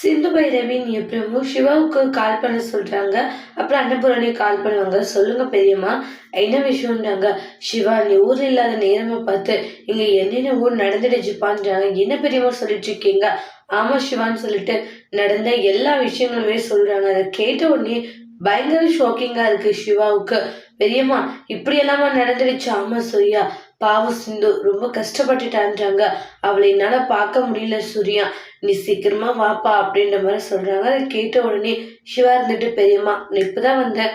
சிந்து பைரவி நீ பிரபு சிவாவுக்கு கால் பண்ண சொல்கிறாங்க அப்புறம் அன்னபூரணி கால் பண்ணுவாங்க. சொல்லுங்க பெரியம்மா. என்ன விஷயம்ன்றாங்க. சிவா நீ ஊர் இல்லாத நேரமாக பார்த்து இங்கே என்னென்ன ஊர் நடந்துடுச்சுப்பான்றாங்க என்ன பெரியம்மா சொல்லிட்டு இருக்கீங்க ஆமா சிவான்னு சொல்லிட்டு நடந்த எல்லா விஷயங்களுமே சொல்கிறாங்க அதை கேட்ட உடனே பயங்கர ஷாக்கிங்காக இருக்குது சிவாவுக்கு. பெரியம்மா இப்படியெல்லாமா நடந்துடுச்சு? ஆமா சூர்யா. பாவம் சிந்து ரொம்ப கஷ்டப்பட்டுட்டான்றாங்க அவளை என்னால் பார்க்க முடியல சூர்யா. நீ சீக்கிரமா வாப்பா அப்படின்ற மாதிரி சொல்றாங்க. அதை கேட்ட உடனே சிவா இருந்துட்டு பெரியம்மா நான் இப்பதான் வந்தேன்.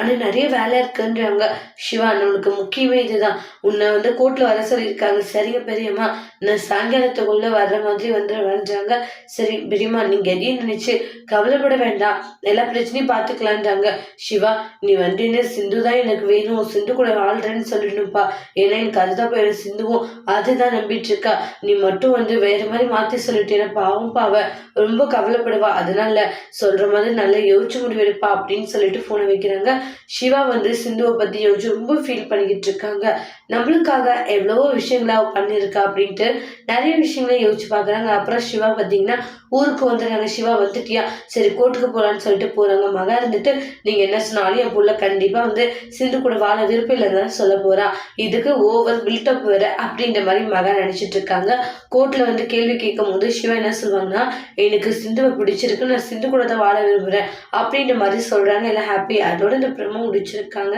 ஆனால் நிறைய வேலை இருக்குன்றாங்க. சிவா நம்மளுக்கு முக்கியமே இதுதான். உன்னை வந்து கோர்ட்டில் வர சொல்லியிருக்காங்க. சரிங்க பெரியம்மா. நான் சாயங்காலத்துக்குள்ளே வர்ற மாதிரி வந்துடுவேன்றாங்க சரி பெரியம்மா நீங்கள் எதையும் நினச்சி கவலைப்பட வேண்டாம். எல்லா பிரச்சனையும் பார்த்துக்கலான்றாங்க சிவா நீ வந்து சிந்து தான் எனக்கு வேணும். சிந்து கூட வாழ்றேன்னு சொல்லிடணும்ப்பா. ஏன்னா எனக்கு அதுதான் போய் சிந்துவும் அதுதான் நம்பிட்டு இருக்கா நீ மட்டும் வந்து வேறு மாதிரி மாற்றி சொல்லிட்டேன்னா பாவம் பாவ ரொம்ப கவலைப்படுவா. அதனால சொல்கிற மாதிரி நல்லா யோசிச்சு முடிவெடுப்பா அப்படின்னு சொல்லிட்டு ஃபோனை வைக்கிறாங்க. சிவா வந்து சிந்துவை பற்றி யோசிச்சு ரொம்ப ஃபீல் பண்ணிக்கிட்டு இருக்காங்க நம்மளுக்காக எவ்வளவோ விஷயங்களா பண்ணியிருக்கா அப்படின்ட்டு நிறைய விஷயங்களை யோசிச்சு பார்க்குறாங்க. அப்புறம் சிவா பார்த்தீங்கன்னா ஊருக்கு வந்துடுறாங்க சிவா வந்துட்டியா? சரி கோர்ட்டுக்கு போகலான்னு சொல்லிட்டு போகிறாங்க மகா இருந்துட்டு நீங்கள் என்ன சொன்னாலும் என் புள்ள கண்டிப்பாக வந்து சிந்து கூட வாழ விருப்பம் இல்லைன்னு சொல்ல போகிறா இதுக்கு ஓவர் பில்டப் வேற அப்படின்ற மாதிரி மகா நினச்சிட்டு இருக்காங்க கோர்ட்டில் வந்து கேள்வி கேட்கும் போது சிவா என்ன சொல்லுவாங்கன்னா எனக்கு சிந்துவை பிடிச்சிருக்கு. நான் சிந்து கூட தான் வாழ விரும்புகிறேன் அப்படின்ற மாதிரி சொல்கிறாங்க எல்லாம் ஹாப்பி அதோட இந்த பிரமோ முடிச்சிருக்காங்க.